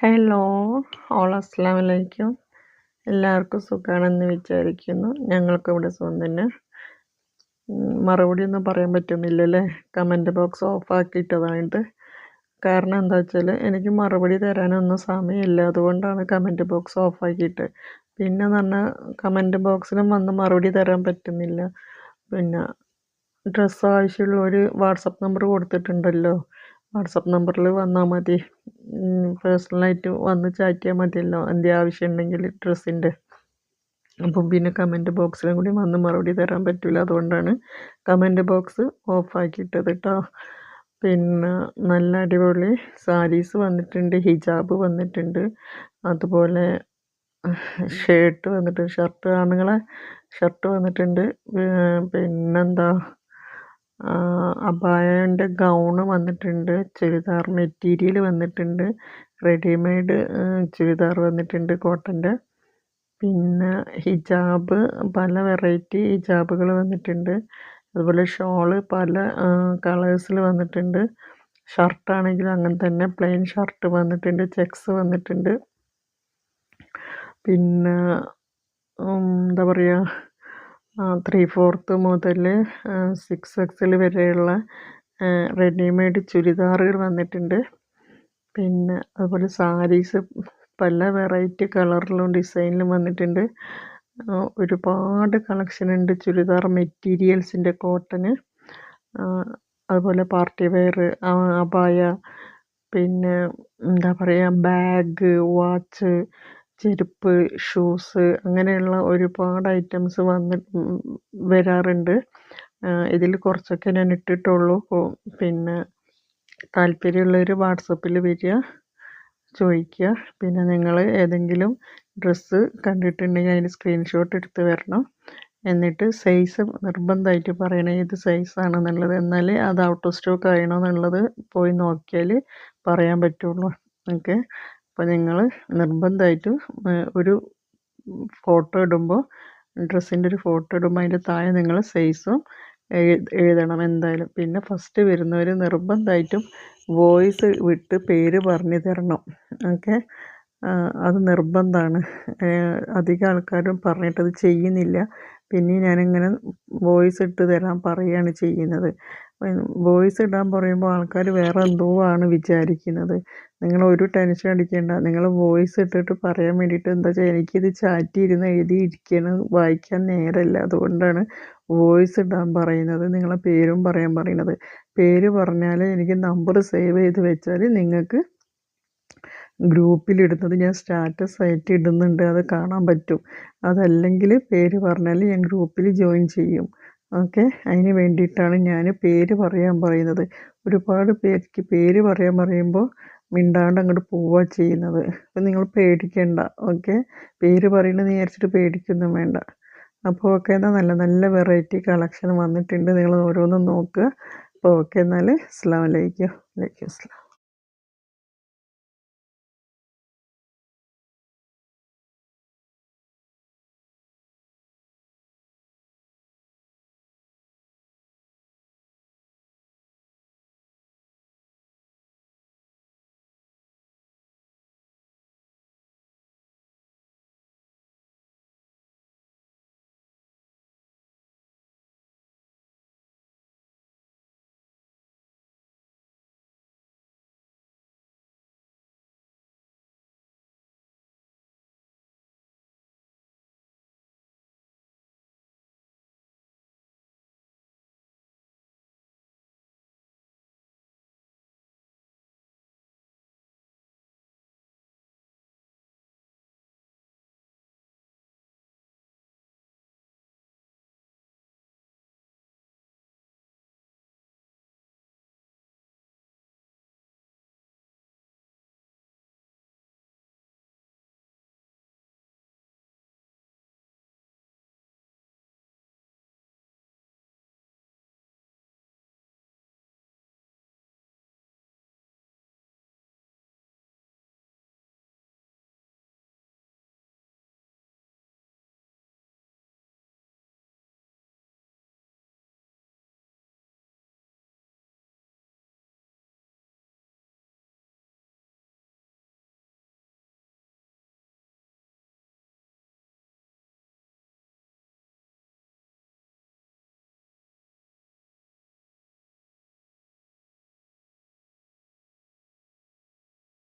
Hello all അസ്സാം വലൈക്കും എല്ലാവർക്കും സുഖമാണെന്ന് വിചാരിക്കുന്നു. ഞങ്ങൾക്കിവിടെ സുഖം തന്നെ. മറുപടി ഒന്നും പറയാൻ പറ്റുന്നില്ലല്ലേ? കമന്റ് ബോക്സ് ഓഫാക്കിയിട്ടതായിട്ട് കാരണം എന്താ വെച്ചാൽ എനിക്ക് മറുപടി തരാനൊന്നും സമയമില്ല. അതുകൊണ്ടാണ് കമന്റ് ബോക്സ് ഓഫാക്കിയിട്ട് പിന്നെ പറഞ്ഞാൽ കമന്റ് ബോക്സിലും വന്ന് മറുപടി തരാൻ പറ്റുന്നില്ല. പിന്നെ ഡ്രസ്സ് ആവശ്യമുള്ളവർ വാട്സപ്പ് നമ്പർ കൊടുത്തിട്ടുണ്ടല്ലോ. വാട്സപ്പ് നമ്പറിൽ വന്നാൽ മതി. പേഴ്സണലായിട്ട് വന്ന് ചാറ്റ് ചെയ്യാൻ മതിയല്ലോ എന്തെങ്കിലും ആവശ്യം ഉണ്ടെങ്കിൽ ഡ്രസ്സിന്റെ അപ്പം പിന്നെ കമന്റ് ബോക്സിലും കൂടി വന്ന് മറുപടി തരാൻ പറ്റില്ല അതുകൊണ്ടാണ് കമന്റ് ബോക്സ് ഓഫാക്കിയിട്ടത് കേട്ടോ പിന്നെ നല്ല അടിപൊളി സാരീസ് വന്നിട്ടുണ്ട് ഹിജാബ് വന്നിട്ടുണ്ട്. അതുപോലെ ഷർട്ട് വന്നിട്ടുണ്ട്. ഷർട്ട് ആണുങ്ങളെ ഷർട്ട് വന്നിട്ടുണ്ട്. പിന്നെന്താ? അബായേന്റെ ഗൗൺ വന്നിട്ടുണ്ട് ചുരിദാർ മെറ്റീരിയൽ വന്നിട്ടുണ്ട് റെഡിമെയ്ഡ് ചുരിദാർ വന്നിട്ടുണ്ട് കോട്ടന്റെ പിന്നെ ഹിജാബ് പല വെറൈറ്റി ഹിജാബുകൾ വന്നിട്ടുണ്ട്. അതുപോലെ ഷോൾ പല കളേഴ്സിൽ വന്നിട്ടുണ്ട്. ഷർട്ടാണെങ്കിലും അങ്ങനെ തന്നെ പ്ലെയിൻ ഷർട്ട് വന്നിട്ടുണ്ട് ചെക്സ് വന്നിട്ടുണ്ട്. പിന്നെ എന്താ പറയുക ത്രീ ഫോർത്ത് മുതൽ സിക്സ് എക്സിൽ വരെയുള്ള റെഡിമെയ്ഡ് ചുരിദാറുകൾ വന്നിട്ടുണ്ട്. പിന്നെ അതുപോലെ സാരീസ് പല വെറൈറ്റി കളറിലും ഡിസൈനിലും വന്നിട്ടുണ്ട്. ഒരുപാട് കളക്ഷൻ ഉണ്ട് ചുരിദാർ മെറ്റീരിയൽസിന്റെ കോട്ടന് അതുപോലെ പാർട്ടി വെയർ അബായ പിന്നെ എന്താ പറയുക ബാഗ് വാച്ച് ചെരുപ്പ് ഷൂസ് അങ്ങനെയുള്ള ഒരുപാട് ഐറ്റംസ് വന്ന് വരാറുണ്ട്. ഇതിൽ കുറച്ചൊക്കെ ഞാൻ ഇട്ടിട്ടുള്ളൂ. പിന്നെ താല്പര്യമുള്ളവർ വാട്സപ്പിൽ വരിക ചോദിക്കുക. പിന്നെ നിങ്ങൾ ഏതെങ്കിലും ഡ്രസ്സ് കണ്ടിട്ടുണ്ടെങ്കിൽ അതിന് സ്ക്രീൻഷോട്ട് എടുത്ത് വരണം. എന്നിട്ട് സൈസ് നിർബന്ധമായിട്ട് പറയണം ഏത് സൈസാണെന്നുള്ളത് എന്നാലേ അത് ഔട്ട് ഓഫ് സ്റ്റോക്ക് ആയണോ എന്നുള്ളത് പോയി നോക്കിയാൽ പറയാൻ പറ്റുള്ളൂ. ഓക്കെ? അപ്പോൾ നിങ്ങൾ നിർബന്ധമായിട്ടും ഒരു ഫോട്ടോ ഇടുമ്പോൾ ഡ്രസ്സിന്റെ ഒരു ഫോട്ടോ ഇടുമ്പോൾ അതിന്റെ താഴെ നിങ്ങൾ സൈസും എഴുതണം എന്തായാലും. പിന്നെ ഫസ്റ്റ് വരുന്നവർ നിർബന്ധമായിട്ടും വോയിസ് വിട്ട് പേര് പറഞ്ഞു തരണം. ഓക്കെ? അത് നിർബന്ധമാണ് അധികം ആൾക്കാരും പറഞ്ഞിട്ടത് ചെയ്യുന്നില്ല. പിന്നെ ഞാനിങ്ങനെ വോയിസ് ഇട്ട് തരാൻ പറയുകയാണ് ചെയ്യുന്നത്. വോയിസ് ഇടാൻ പറയുമ്പോൾ ആൾക്കാർ വേറെ എന്തോ ആണ് വിചാരിക്കുന്നത്. നിങ്ങൾ ഒരു ടെൻഷൻ അടിക്കേണ്ട നിങ്ങൾ വോയിസ് ഇട്ടിട്ട് പറയാൻ വേണ്ടിയിട്ട് എന്താ വെച്ചാൽ എനിക്കിത് ചാറ്റ് ഇരുന്ന് എഴുതി ഇരിക്കണം വായിക്കാൻ നേരമല്ല അതുകൊണ്ടാണ് വോയിസ് ഇടാൻ പറയുന്നത് നിങ്ങളെ പേരും പറയാൻ പറയുന്നത്. പേര് പറഞ്ഞാൽ എനിക്ക് നമ്പർ സേവ് ചെയ്ത് വെച്ചാൽ നിങ്ങൾക്ക് ഗ്രൂപ്പിലിടുന്നത് ഞാൻ സ്റ്റാറ്റസ് ആയിട്ട് ഇടുന്നുണ്ട് അത് കാണാൻ പറ്റും. അതല്ലെങ്കിൽ പേര് പറഞ്ഞാൽ ഞാൻ ഗ്രൂപ്പിൽ ജോയിൻ ചെയ്യും. ഓക്കെ? അതിന് വേണ്ടിയിട്ടാണ് ഞാൻ പേര് പറയാൻ പറയുന്നത്. ഒരുപാട് പേർക്ക് പേര് പറയാൻ പറയുമ്പോൾ മിണ്ടാണ്ട് അങ്ങോട്ട് പോവുക ചെയ്യുന്നത്. അപ്പം നിങ്ങൾ പേടിക്കേണ്ട. ഓക്കെ? പേര് പറയുന്നത് വിചാരിച്ചിട്ട് പേടിക്കൊന്നും വേണ്ട. അപ്പോൾ ഓക്കെ എന്നാൽ നല്ല നല്ല വെറൈറ്റി കളക്ഷൻ വന്നിട്ടുണ്ട്. നിങ്ങൾ ഓരോന്നും നോക്കുക അപ്പോൾ ഓക്കെ എന്നാൽ അസ്സാം വലൈക്കും വലൈക്കും അസ്ലാം